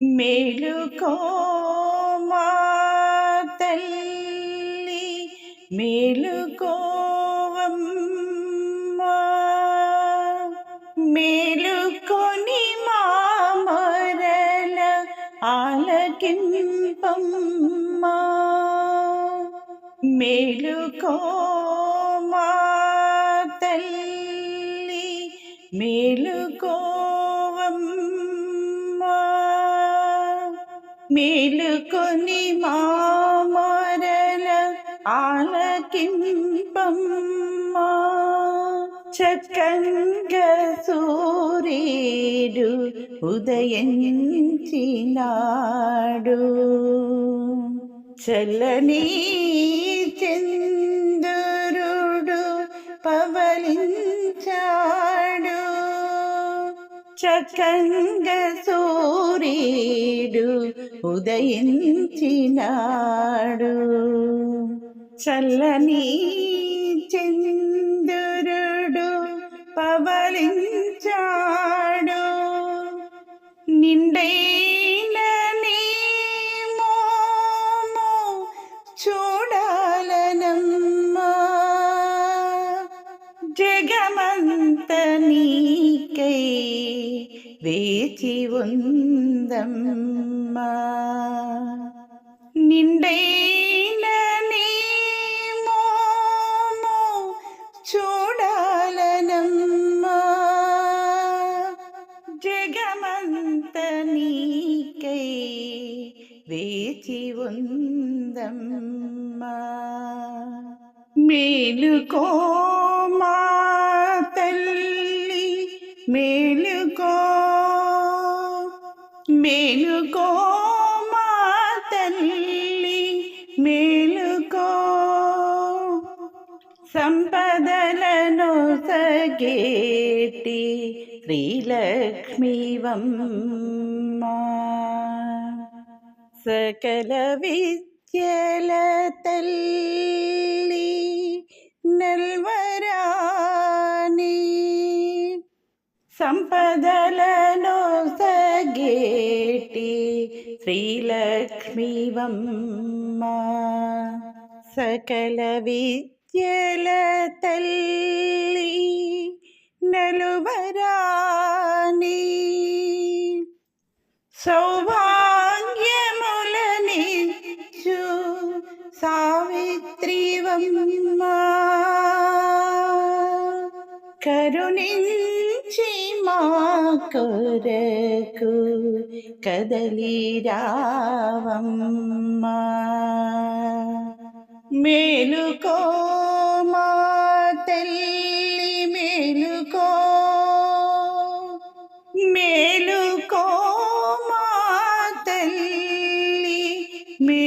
మేలుకో మా తల్లి మేలుకోవమ్మా మేలుకొని మామరల ఆలకింపమ్మా. మేలుకో తల్లి మేలుకోవమ్మా మేలుకొని మా మొరల ఆలకింపమ్మా. చక్కంగ సూర్యుడు ఉదయించినాడు. చల్లని చందరుడు పవలించాడు. చకంగ సూర్యుడు ఉదయించినాడు. చల్లని చందురుడు పవలించాడు. నిండైన మోము చూడాలనమ్మా. జగమంత నీకై వేచి ఉందమ్మా నిండైన నీ మోము చూడాలనమ్మా జగమంత నీకై వేచి ఉందమ్మా మేలుకో మా తల్లి మేలుకో మేలుకో మా తల్లి మేలుకో సంపదలను సగేటి శ్రీలక్ష్మీవమ్మా సకల విద్యల తల్లి నల్వరాని సంపదలను సగేటి శ్రీలక్ష్మీవమ్మా సకల విద్యల తల్లి నలువరాని సౌభాగ్యములనిచ్చు సావిత్రివమ్మా కరుణించి మా కొరకు కదలి రావమ్మా. మేలుకో మా తల్లి మేలుకో. మేలుకో మా తల్లి మే